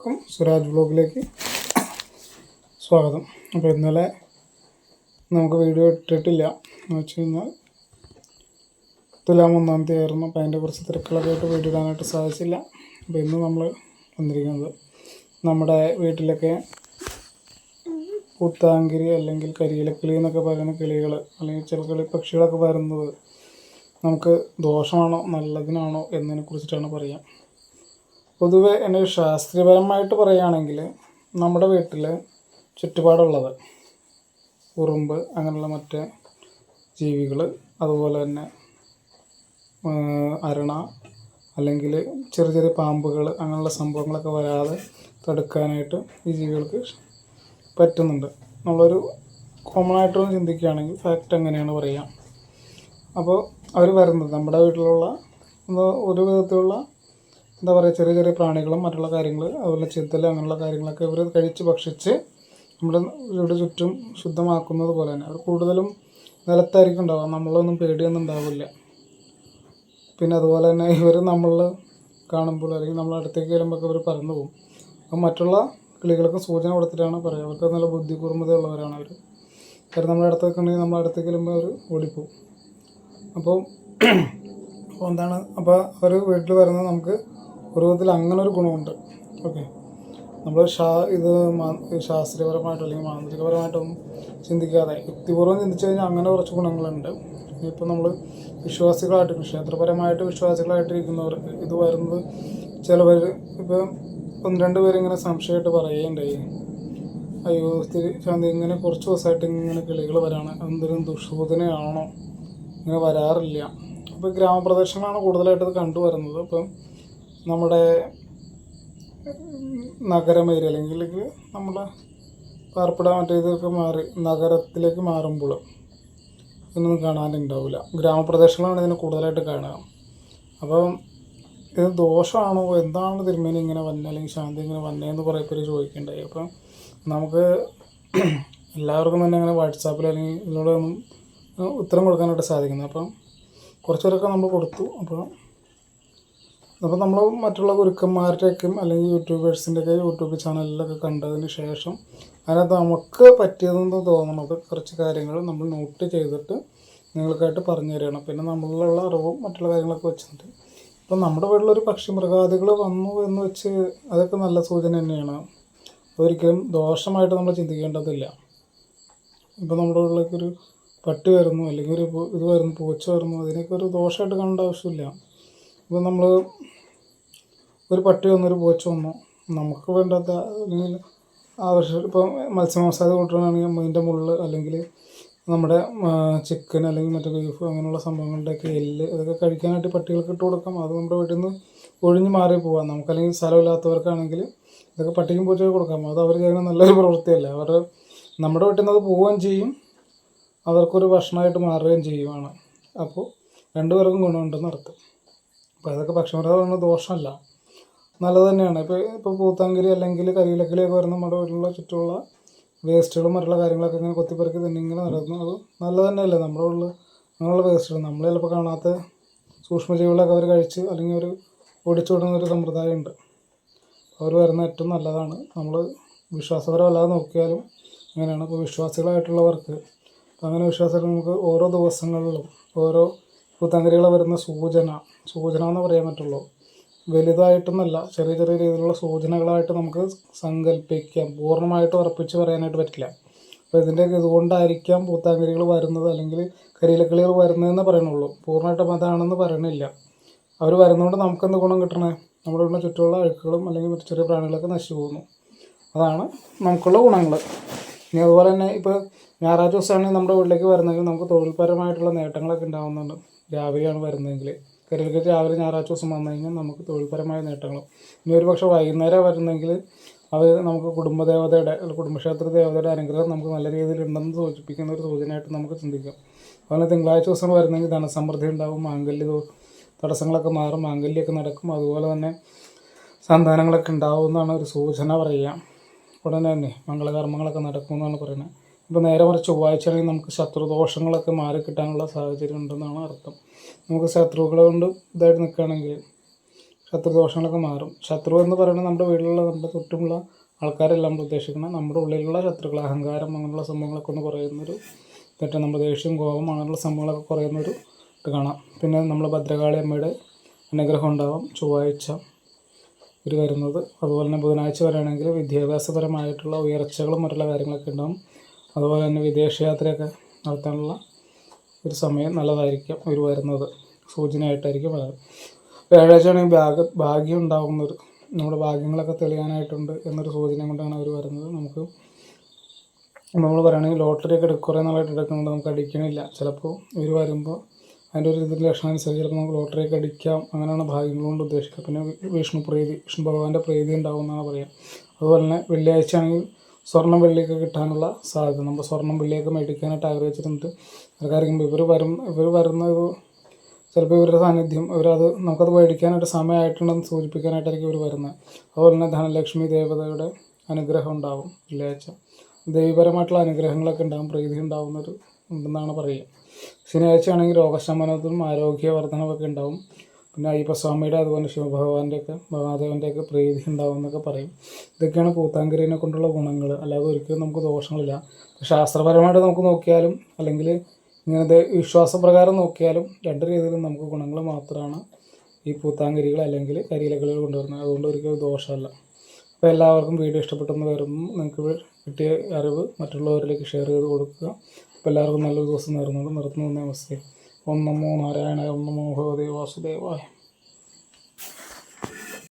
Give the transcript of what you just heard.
എല്ലാവർക്കും സുരാജ് ബ്ലോഗിലേക്ക് സ്വാഗതം. അപ്പോൾ ഇന്നലെ നമുക്ക് വീഡിയോ ഇട്ടിട്ടില്ല. എന്ന് വെച്ച് കഴിഞ്ഞാൽ തുലാം ഒന്നാം തീയതി ആയിരുന്നു. അപ്പോൾ അതിന്റെ കുറച്ച് തിരക്കുകളൊക്കെ ആയിട്ട് വീഡിയോ ഇടാനായിട്ട് സാധിച്ചില്ല. അപ്പോൾ ഇന്ന് നമ്മൾ വന്നിരിക്കുന്നത് നമ്മുടെ വീട്ടിലൊക്കെ പൂത്താങ്കിരി അല്ലെങ്കിൽ കരിയിലക്കിളി എന്നൊക്കെ പറയുന്ന കിളികൾ അല്ലെങ്കിൽ ചില കിളി പക്ഷികളൊക്കെ വരുന്നത് നമുക്ക് ദോഷമാണോ നല്ലതിനാണോ എന്നതിനെ കുറിച്ചിട്ടാണ് പറയാം. പൊതുവെ എന്റെ ശാസ്ത്രീയപരമായിട്ട് പറയുകയാണെങ്കിൽ നമ്മുടെ വീട്ടിൽ ചുറ്റുപാടുള്ളത് ഉറുമ്പ് അങ്ങനെയുള്ള മറ്റ് ജീവികൾ അതുപോലെ തന്നെ അരണ അല്ലെങ്കിൽ ചെറിയ ചെറിയ പാമ്പുകൾ അങ്ങനെയുള്ള സംഭവങ്ങളൊക്കെ വരാതെ തടുക്കാനായിട്ട് ഈ ജീവികൾക്ക് പറ്റുന്നുണ്ട്. നമ്മളൊരു കോമൺ ആയിട്ടൊന്ന് ചിന്തിക്കുകയാണെങ്കിൽ ഫാക്റ്റ് അങ്ങനെയാണ് പറയുക? അപ്പോൾ അവർ വരുന്നത് നമ്മുടെ വീട്ടിലുള്ള ഒരു വിധത്തിലുള്ള എന്താ പറയുക ചെറിയ ചെറിയ പ്രാണികളും മറ്റുള്ള കാര്യങ്ങൾ അതുപോലെ ചിത്തൽ അങ്ങനെയുള്ള കാര്യങ്ങളൊക്കെ ഇവർ കഴിച്ച് ഭക്ഷിച്ച് നമ്മുടെ ഇവിടെ ചുറ്റും ശുദ്ധമാക്കുന്നത് പോലെ തന്നെ. അവർ കൂടുതലും നിലത്തായിരിക്കും ഉണ്ടാവുക. നമ്മളൊന്നും പേടിയൊന്നും ഉണ്ടാവില്ല. പിന്നെ അതുപോലെ തന്നെ ഇവർ നമ്മൾ കാണുമ്പോൾ അല്ലെങ്കിൽ നമ്മൾ അടുത്തേക്ക് വരുമ്പോൾ ഇവർ പറന്നു പോകും. അപ്പം മറ്റുള്ള കിളികൾക്ക് സൂചന കൊടുത്തിട്ടാണ് പറയുക. അവർക്ക് നല്ല ബുദ്ധി കൂർമ്മതയുള്ളവരാണ് അവർ കാരണം നമ്മുടെ അടുത്തൊക്കെ ഉണ്ടെങ്കിൽ നമ്മൾ അടുത്തേക്ക് വരുമ്പോൾ അവർ ഓടിപ്പോവും അപ്പോൾ അപ്പോൾ എന്താണ് അപ്പോൾ അവർ വീട്ടിൽ വരുന്നത് നമുക്ക് ഒരു വിധത്തിൽ അങ്ങനെ ഒരു ഗുണമുണ്ട്. ഓക്കെ. നമ്മൾ ഷാ ഇത് ശാസ്ത്രീയപരമായിട്ടോ അല്ലെങ്കിൽ മാന്ത്രികപരമായിട്ടൊന്നും ചിന്തിക്കാതെ യുക്തിപൂർവം ചിന്തിച്ചു കഴിഞ്ഞാൽ അങ്ങനെ കുറച്ച് ഗുണങ്ങളുണ്ട്. ഇപ്പം നമ്മൾ വിശ്വാസികളായിട്ട് ക്ഷേത്രപരമായിട്ട് വിശ്വാസികളായിട്ട് വിശ്വാസികളായിട്ടിരിക്കുന്നവർക്ക് ഇത് വരുന്നത് ചിലവർ ഇപ്പം ഒന്ന് രണ്ട് പേരിങ്ങനെ സംശയമായിട്ട് പറയുകയുണ്ടായി. അയ്യോ സ്ഥിരി ശാന്തി ഇങ്ങനെ കുറച്ച് ദിവസമായിട്ട് ഇങ്ങനെ കിളികൾ വരാണ്. എന്തെങ്കിലും ദുഷ്സൂചനയാണോ ഇങ്ങനെ വരാറില്ല. അപ്പോൾ ഗ്രാമപ്രദേശങ്ങളാണ് കൂടുതലായിട്ട് ഇത് കണ്ടുവരുന്നത്. അപ്പം നമ്മുടെ നഗരം ഏരിയ അല്ലെങ്കിൽ നമ്മുടെ പാർപ്പിട മറ്റേ ഇതൊക്കെ മാറി നഗരത്തിലേക്ക് മാറുമ്പോൾ ഇതൊന്നും കാണാനുണ്ടാവില്ല. ഗ്രാമപ്രദേശങ്ങളാണ് ഇതിനെ കൂടുതലായിട്ട് കാണുക. അപ്പം ഇത് ദോഷമാണോ? എന്താണ് തിരുമേനി ഇങ്ങനെ വന്നെ? അല്ലെങ്കിൽ ശാന്തി ഇങ്ങനെ വന്നതെന്ന് കുറേ പേര് ചോദിക്കണ്ടായി. അപ്പം നമുക്ക് എല്ലാവർക്കും തന്നെ അങ്ങനെ വാട്സാപ്പിൽ അല്ലെങ്കിൽ ഇതിലൂടെ ഒന്നും ഉത്തരം കൊടുക്കാനായിട്ട് സാധിക്കുന്നത് അപ്പം കുറച്ചുപേരൊക്കെ നമ്മൾ കൊടുത്തു. അപ്പോൾ അപ്പോൾ നമ്മൾ മറ്റുള്ള ഗുരുക്കന്മാരുടെയൊക്കെയും അല്ലെങ്കിൽ യൂട്യൂബേഴ്സിന്റെയൊക്കെ യൂട്യൂബ് ചാനലിലൊക്കെ കണ്ടതിന് ശേഷം അതിനകത്ത് നമുക്ക് പറ്റിയതെന്ന് തോന്നുന്നത് കുറച്ച് കാര്യങ്ങൾ നമ്മൾ നോട്ട് ചെയ്തിട്ട് നിങ്ങൾക്കായിട്ട് പറഞ്ഞു തരികയാണ്. പിന്നെ നമ്മളിലുള്ള അറിവും മറ്റുള്ള കാര്യങ്ങളൊക്കെ വെച്ചിട്ട്. ഇപ്പം നമ്മുടെ വീട്ടിലൊരു പക്ഷി മൃഗാദികൾ വന്നു എന്ന് വെച്ച് അതൊക്കെ നല്ല സൂചന തന്നെയാണ്. ഒരിക്കലും ദോഷമായിട്ട് നമ്മൾ ചിന്തിക്കേണ്ടതില്ല. ഇപ്പം നമ്മുടെ വീട്ടിലേക്ക് ഒരു പട്ടി വരുന്നു അല്ലെങ്കിൽ ഒരു ഇത് വരുന്നു പൂച്ച വരുന്നു അതിനൊക്കെ ഒരു ദോഷമായിട്ട് കാണേണ്ട ആവശ്യമില്ല. ഇപ്പം നമ്മൾ ഒരു പട്ടി വന്നു ഒരു പൂച്ച വന്നു. നമുക്ക് വേണ്ടാത്ത അല്ലെങ്കിൽ ആവശ്യം ഇപ്പം മത്സ്യമാംസാദി കൂട്ടുകയാണെങ്കിൽ അതിന്റെ മുള്ള് അല്ലെങ്കിൽ നമ്മുടെ ചിക്കൻ അല്ലെങ്കിൽ മറ്റേ ബീഫ് അങ്ങനെയുള്ള സംഭവങ്ങളുടെയൊക്കെ എല്ല് അതൊക്കെ കഴിക്കാനായിട്ട് പട്ടികൾക്ക് ഇട്ട് കൊടുക്കാം. അത് നമ്മുടെ വീട്ടിൽ നിന്ന് ഒഴിഞ്ഞ് മാറി പോകാം നമുക്കല്ലെങ്കിൽ സ്ഥലമില്ലാത്തവർക്കാണെങ്കിൽ ഇതൊക്കെ പട്ടിക്കും പൂച്ചയ്ക്ക് കൊടുക്കാം. അത് അവർ ചെയ്യുന്ന നല്ലൊരു പ്രവൃത്തിയല്ല. അവർ നമ്മുടെ വീട്ടിൽ നിന്ന് അത് പോവുകയും ചെയ്യും. അവർക്കൊരു ഭക്ഷണമായിട്ട് മാറുകയും ചെയ്യുവാണ്. അപ്പോൾ രണ്ടുപേർക്കും ഗുണമുണ്ടെന്ന് അർത്ഥം. അപ്പോൾ അതൊക്കെ പക്ഷിമൃഗം ദോഷമല്ല. നല്ലത് തന്നെയാണ്. ഇപ്പോൾ ഇപ്പോൾ പൂത്താങ്കരി അല്ലെങ്കിൽ കരിയിലക്കിളിയൊക്കെ വരുന്ന നമ്മുടെ വീട്ടിലുള്ള ചുറ്റുമുള്ള വേസ്റ്റുകളും മറ്റുള്ള കാര്യങ്ങളൊക്കെ ഇങ്ങനെ കൊത്തിപ്പെറുക്കി തന്നെ ഇങ്ങനെ നടക്കുന്നു. അത് നല്ലത് തന്നെയല്ലേ? നമ്മുടെ ഉള്ളിൽ അങ്ങനെയുള്ള വേസ്റ്റുകൾ നമ്മൾ ചിലപ്പോൾ കാണാത്ത സൂക്ഷ്മജീവികളൊക്കെ അവർ കഴിച്ച് അല്ലെങ്കിൽ അവർ ഓടിച്ചു വിടുന്ന ഒരു സമ്പ്രദായമുണ്ട്. അവർ വരുന്ന ഏറ്റവും നല്ലതാണ്. നമ്മൾ വിശ്വാസപരമല്ലാതെ നോക്കിയാലും അങ്ങനെയാണ്. ഇപ്പോൾ വിശ്വാസികളായിട്ടുള്ളവർക്ക് അങ്ങനെ വിശ്വാസമൊക്കെ നമുക്ക് ഓരോ ദിവസങ്ങളിലും ഓരോ പൂത്താങ്കരികൾ വരുന്ന സൂചന സൂചന എന്ന് പറയാൻ പറ്റുള്ളൂ. വലുതായിട്ടൊന്നല്ല ചെറിയ ചെറിയ രീതിയിലുള്ള സൂചനകളായിട്ട് നമുക്ക് സങ്കല്പിക്കാം പൂർണമായിട്ട് ഉറപ്പിച്ച് പറയാനായിട്ട് പറ്റില്ല. അപ്പോൾ ഇതിന്റെയൊക്കെ ഇതുകൊണ്ടായിരിക്കാം പൂത്താങ്കരികൾ വരുന്നത് അല്ലെങ്കിൽ കരിയിലക്കിളികൾ വരുന്നതെന്ന് പറയണുള്ളൂ. പൂർണമായിട്ടും അതാണെന്ന് പറയണില്ല. അവർ വരുന്നതുകൊണ്ട് നമുക്കെന്ത് ഗുണം കിട്ടണേ? നമ്മുടെ വീടിന് ചുറ്റുമുള്ള അഴുക്കുകളും അല്ലെങ്കിൽ മറ്റു ചെറിയ പ്രാണികളൊക്കെ നശിച്ചു പോകുന്നു. അതാണ് നമുക്കുള്ള ഗുണങ്ങൾ. ഇനി അതുപോലെ തന്നെ ഇപ്പോൾ ഞായറാഴ്ച ദിവസമാണെങ്കിൽ നമ്മുടെ വീട്ടിലേക്ക് വരുന്നെങ്കിൽ നമുക്ക് തൊഴിൽപരമായിട്ടുള്ള നേട്ടങ്ങളൊക്കെ ഉണ്ടാകുന്നുണ്ട് രാവിലെയാണ് വരുന്നതെങ്കിൽ കരിയിലൊക്കെ രാവിലെ ഞായറാഴ്ച ദിവസം വന്നു കഴിഞ്ഞാൽ നമുക്ക് തൊഴിൽപരമായ നേട്ടങ്ങളും. ഇനി ഒരു പക്ഷേ വൈകുന്നേരം വരുന്നെങ്കിൽ അവർ നമുക്ക് കുടുംബദേവതയുടെ കുടുംബക്ഷേത്ര ദേവതയുടെ അനുഗ്രഹം നമുക്ക് നല്ല രീതിയിൽ ഉണ്ടെന്ന് സൂചിപ്പിക്കുന്ന ഒരു സൂചനയായിട്ട് നമുക്ക് ചിന്തിക്കാം. അതുപോലെ തിങ്കളാഴ്ച ദിവസം വരുന്നെങ്കിൽ ധനസമൃദ്ധി ഉണ്ടാവും മാംഗല്യ തടസ്സങ്ങളൊക്കെ മാറും മാംഗല്യമൊക്കെ നടക്കും. അതുപോലെ തന്നെ സന്താനങ്ങളൊക്കെ ഉണ്ടാവും എന്നാണ് ഒരു സൂചന പറയുക. ഉടനെ തന്നെ മംഗളകർമ്മങ്ങളൊക്കെ നടക്കുമെന്നാണ് പറയുന്നത്. ഇപ്പോൾ നേരെ മറിച്ച് ചൊവ്വാഴ്ചയാണെങ്കിൽ നമുക്ക് ശത്രുദോഷങ്ങളൊക്കെ മാറി കിട്ടാനുള്ള സാഹചര്യം ഉണ്ടെന്നാണ് അർത്ഥം. നമുക്ക് ശത്രുക്കളെ കൊണ്ട് ഇതായിട്ട് നിൽക്കുകയാണെങ്കിൽ ശത്രുദോഷങ്ങളൊക്കെ മാറും. ശത്രു എന്ന് പറയുന്നത് നമ്മുടെ വീട്ടിലുള്ള നമ്മുടെ ചുറ്റുമുള്ള ആൾക്കാരെല്ലാം ഉദ്ദേശിക്കുന്നത് നമ്മുടെ ഉള്ളിലുള്ള ശത്രുക്കൾ അഹങ്കാരം അങ്ങനെയുള്ള സംഭവങ്ങളൊക്കെ ഒന്ന് കുറയുന്നൊരു തെറ്റ് നമ്മുടെ ദേഷ്യം കോപം അങ്ങനെയുള്ള സംഭവങ്ങളൊക്കെ കുറയുന്നൊരു ഇത് കാണാം. പിന്നെ നമ്മൾ ഭദ്രകാളി അമ്മയുടെ അനുഗ്രഹം ഉണ്ടാവും. ചൊവ്വാഴ്ച ഒരു വരുന്നത്. അതുപോലെ തന്നെ ബുധനാഴ്ച വരാണെങ്കിൽ വിദ്യാഭ്യാസപരമായിട്ടുള്ള ഉയർച്ചകളും മറ്റുള്ള കാര്യങ്ങളൊക്കെ ഉണ്ടാവും. അതുപോലെ തന്നെ വിദേശയാത്രയൊക്കെ നടത്താനുള്ള ഒരു സമയം നല്ലതായിരിക്കും ഇവർ വരുന്നത്. സൂചനയായിട്ടായിരിക്കും വരുന്നത് വ്യാഴാഴ്ച ആണെങ്കിൽ ഭാഗ്യ ഉണ്ടാകുന്നൊരു നമ്മുടെ ഭാഗ്യങ്ങളൊക്കെ തെളിയാനായിട്ടുണ്ട് എന്നൊരു സൂചന കൊണ്ടാണ് അവർ വരുന്നത്. നമുക്ക് നമ്മൾ പറയുകയാണെങ്കിൽ ലോട്ടറി ഒക്കെ കുറേ നാളായിട്ട് എടുക്കുന്നുണ്ട്. നമുക്ക് അടിക്കണില്ല. ചിലപ്പോൾ ഇവർ വരുമ്പോൾ അതിന്റെ ഒരു ഇതിന്റെ ലക്ഷണം അനുസരിച്ച് ചിലപ്പോൾ നമുക്ക് ലോട്ടറി ഒക്കെ അടിക്കാം. അങ്ങനെയാണ് ഭാഗ്യങ്ങൾ കൊണ്ട് ഉദ്ദേശിക്കുക. പിന്നെ വിഷ്ണു പ്രീതി വിഷ്ണു ഭഗവാന്റെ പ്രീതി ഉണ്ടാവും എന്നാണ് പറയുക അതുപോലെ തന്നെ വെള്ളിയാഴ്ച ആണെങ്കിൽ സ്വർണം വെള്ളിയൊക്കെ കിട്ടാനുള്ള സാധ്യത. നമ്മൾ സ്വർണം വെള്ളിയൊക്കെ മേടിക്കാനായിട്ട് ആഗ്രഹിച്ചിട്ടുണ്ട്. ആൾക്കാരിക്കുമ്പോൾ ഇവർ വരും ഇവർ വരുന്ന ഒരു ചിലപ്പോൾ ഇവരുടെ സാന്നിധ്യം ഇവരത് നമുക്കത് മേടിക്കാനായിട്ട് സമയമായിട്ടുണ്ടെന്ന് സൂചിപ്പിക്കാനായിട്ടായിരിക്കും ഇവർ വരുന്നത്. അതുപോലെ തന്നെ ധനലക്ഷ്മി ദേവതയുടെ അനുഗ്രഹം ഉണ്ടാവും വെള്ളിയാഴ്ച. ദൈവപരമായിട്ടുള്ള അനുഗ്രഹങ്ങളൊക്കെ ഉണ്ടാകും പ്രീതി ഉണ്ടാകുന്നൊരു ഉണ്ടെന്നാണ് പറയുക. ശനിയാഴ്ച ആണെങ്കിൽ രോഗശമനത്തിനും ആരോഗ്യവർദ്ധനവൊക്കെ ഉണ്ടാവും. പിന്നെ അയ്യപ്പസ്വാമിയുടെ അതുപോലെ ശിവഭഗവാന്റെ ഒക്കെ മഹാദേവന്റെ ഒക്കെ പ്രീതി ഉണ്ടാവും എന്നൊക്കെ പറയും. ഇതൊക്കെയാണ് പൂത്താങ്കരിനെ കൊണ്ടുള്ള ഗുണങ്ങൾ അല്ലാതെ ഒരിക്കലും നമുക്ക് ദോഷങ്ങളില്ല. ശാസ്ത്രപരമായിട്ട് നമുക്ക് നോക്കിയാലും അല്ലെങ്കിൽ ഇങ്ങനത്തെ വിശ്വാസപ്രകാരം നോക്കിയാലും രണ്ട് രീതിയിലും നമുക്ക് ഗുണങ്ങൾ മാത്രമാണ് ഈ പൂത്താങ്കരികൾ അല്ലെങ്കിൽ കരിയിലകളിൽ കൊണ്ടുവരുന്നത്. അതുകൊണ്ട് ഒരിക്കലും ദോഷമല്ല. അപ്പോൾ എല്ലാവർക്കും വീഡിയോ ഇഷ്ടപ്പെട്ടെന്ന് വരുന്നു നിങ്ങൾക്ക് കിട്ടിയ അറിവ് മറ്റുള്ളവരിലേക്ക് ഷെയർ ചെയ്ത് കൊടുക്കുക. അപ്പോൾ എല്ലാവർക്കും നല്ലൊരു ദിവസം നേർന്നുകൊണ്ട് നിർത്തുന്നു. നമസ്തേ. ഓം നമോ നാരായണ ഓം നമോ ഭഗവതി വാസുദേവായ